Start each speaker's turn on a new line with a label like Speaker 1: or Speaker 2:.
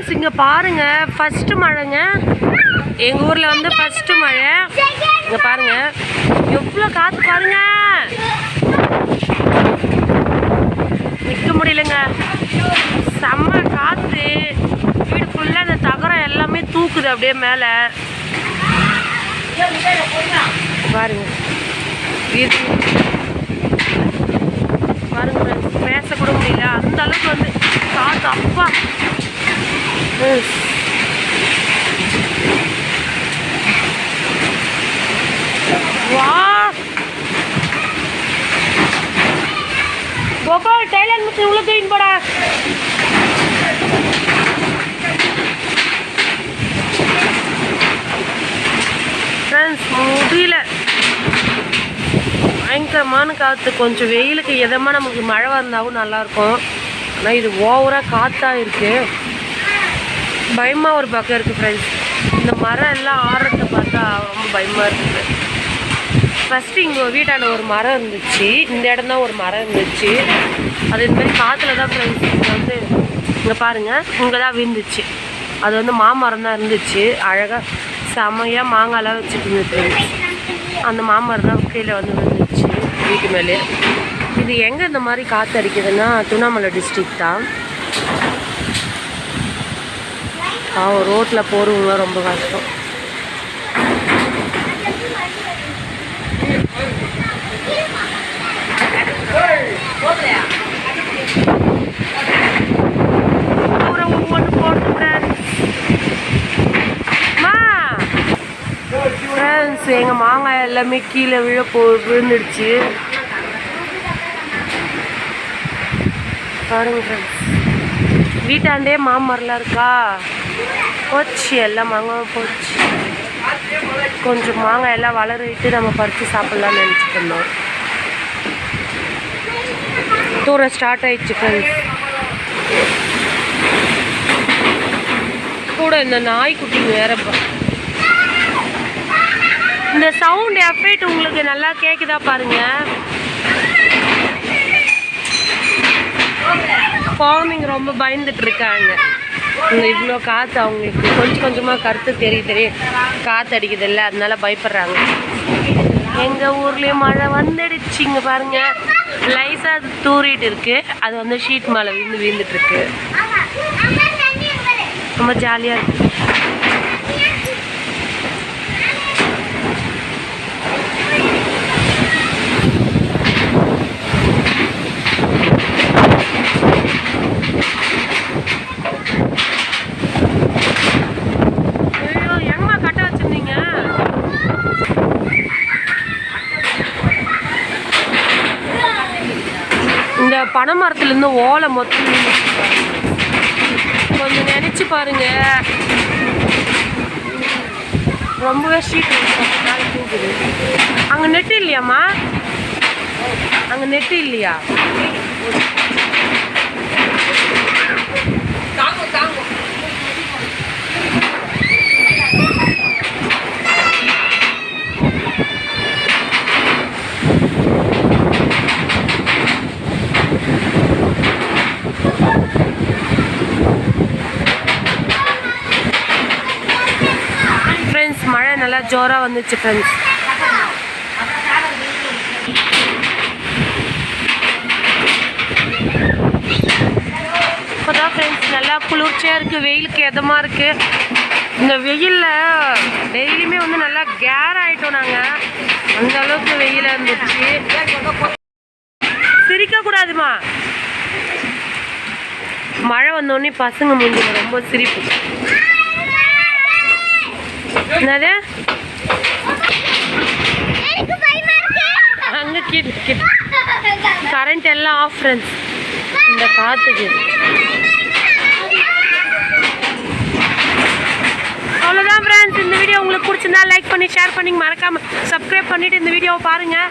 Speaker 1: Friends இங்கே பாருங்க first மழைங்க. எங்கள் ஊரில் வந்து ஃபஸ்ட்டு மழை. இங்கே பாருங்க. எவ்வளோ காற்று பாருங்க. நிற்க முடியலங்க. செம்ம காற்று வீடு ஃபுல்லாக அந்த தகரம் எல்லாமே தூக்குது அப்படியே மேலே. பாருங்க. வீடு பாருங்க பேசக்கூட முடியல. அந்த அளவுக்கு வந்து காற்று அப்பா. ம். வா கோபால் டைலர் மிஷின் உள்ள தூக்கின்னு போடா. ஃப்ரெண்ட்ஸ் முடியல. பயங்கரமான காற்று கொஞ்சம் வெயிலுக்கு எதமாக நமக்கு மழை வந்தாவும் நல்லாயிருக்கும் ஆனால் இது ஓவராக காற்றாக இருக்குது பயமாக ஒரு பக்கம் இருக்குது ஃப்ரெண்ட்ஸ் இந்த மரம் எல்லாம் ஆடுறத பார்த்தா ரொம்ப பயமாக இருக்குது. ஃபஸ்ட்டு இங்கே வீட்டாண்ட ஒரு மரம் இருந்துச்சு. இந்த இடம் தான் ஒரு மரம் இருந்துச்சு. அது இந்த மாதிரி காற்றுல தான் ஃப்ரெண்ட்ஸ் இங்கே வந்து இங்கே பாருங்கள் இங்கே தான் விழுந்துச்சு. அது வந்து மாமரம் தான் இருந்துச்சு. அழகாக செமையாக மாங்காய்லாம் வச்சுட்டு இருந்துச்சு அந்த மாமரம் தான் கீழே வந்து விழுந்துச்சு வீட்டு மேலே. இது எங்கே இந்த மாதிரி காற்று அடிக்குதுன்னா திருவண்ணாமலை டிஸ்ட்ரிக்ட் தான். பாவம் ரோட்டில் போகிறவங்க ரொம்ப கஷ்டம். அப்புறம் ஒவ்வொன்று எங்கள் மாங்காய் எல்லாமே கீழே விழ போ விழுந்துடுச்சு. பாருங்க ஃப்ரெண்ட்ஸ் வீட்டாண்டே மாமரம்லாம் இருக்கா? போச்சு எல்லாம் மாங்காயும் போச்சு. கொஞ்சம் மாங்காய் எல்லாம் வளரிட்டு நம்ம பறித்து சாப்பிட்லாம்னு நினச்சிட்டு இருந்தோம். ஸ்டார்ட் ஆயிடுச்சு ஃப்ரெண்ட்ஸ் கூட இந்த நாய்க்குட்டிங்க வேற இந்த சவுண்ட் எஃபெக்ட் உங்களுக்கு நல்லா கேட்குதா பாருங்க. குழந்தைங்க ரொம்ப பயந்துட்டு இருக்காங்க. இந்த இவ்வளோ காற்று அவங்களுக்கு கொஞ்சம் கொஞ்சமாக கருத்து தெரிய தெரிய காற்று அடிக்குதுல்ல அதனால பயப்படுறாங்க. எங்கள் ஊர்லேயும் மழை வந்துடுச்சு இங்கே பாருங்கள் லைஸாக அது தூறிட்டு இருக்கு. அது வந்து ஷீட் மேலே விழுந்து விழுந்துட்டுருக்கு ரொம்ப ஜாலியாக இருக்குது பனை மரத்துலேருந்து ஓலை மொத்தம் கொஞ்சம் நினச்சி பாருங்க. ரொம்பவே ஷீட் தூக்குது அங்கே நெட்டு இல்லையாம்மா? அங்கே நெட்டு இல்லையா ஃப்ரெண்ட்ஸ் மழை நல்லா ஜோராக வந்துச்சு ஃப்ரெண்ட்ஸ் இப்போதான் ஃப்ரெண்ட்ஸ் நல்லா குளிர்ச்சியாக இருக்குது வெயிலுக்கு எதமாக இருக்குது இந்த வெயிலில் டெய்லியுமே வந்து நல்லா கேர் ஆகிட்டோம் நாங்கள் அந்த அளவுக்கு வெயிலாக இருந்துச்சு. சிரிக்கக்கூடாதுமா. மழை வந்தோடனே பசங்க முடிஞ்சுங்க ரொம்ப சிரிப்பு. என்னது? அங்கே கீழே கீழே. கரண்ட் எல்லாம் ஆஃப் ஃப்ரெண்ட்ஸ் இந்த காற்றுக்கு அவ்வளோதான் ஃப்ரெண்ட்ஸ் இந்த வீடியோ உங்களுக்கு பிடிச்சிருந்தா லைக் பண்ணி ஷேர் பண்ணி மறக்காம சப்ஸ்கிரைப் பண்ணிட்டு இந்த வீடியோவை பாருங்கள்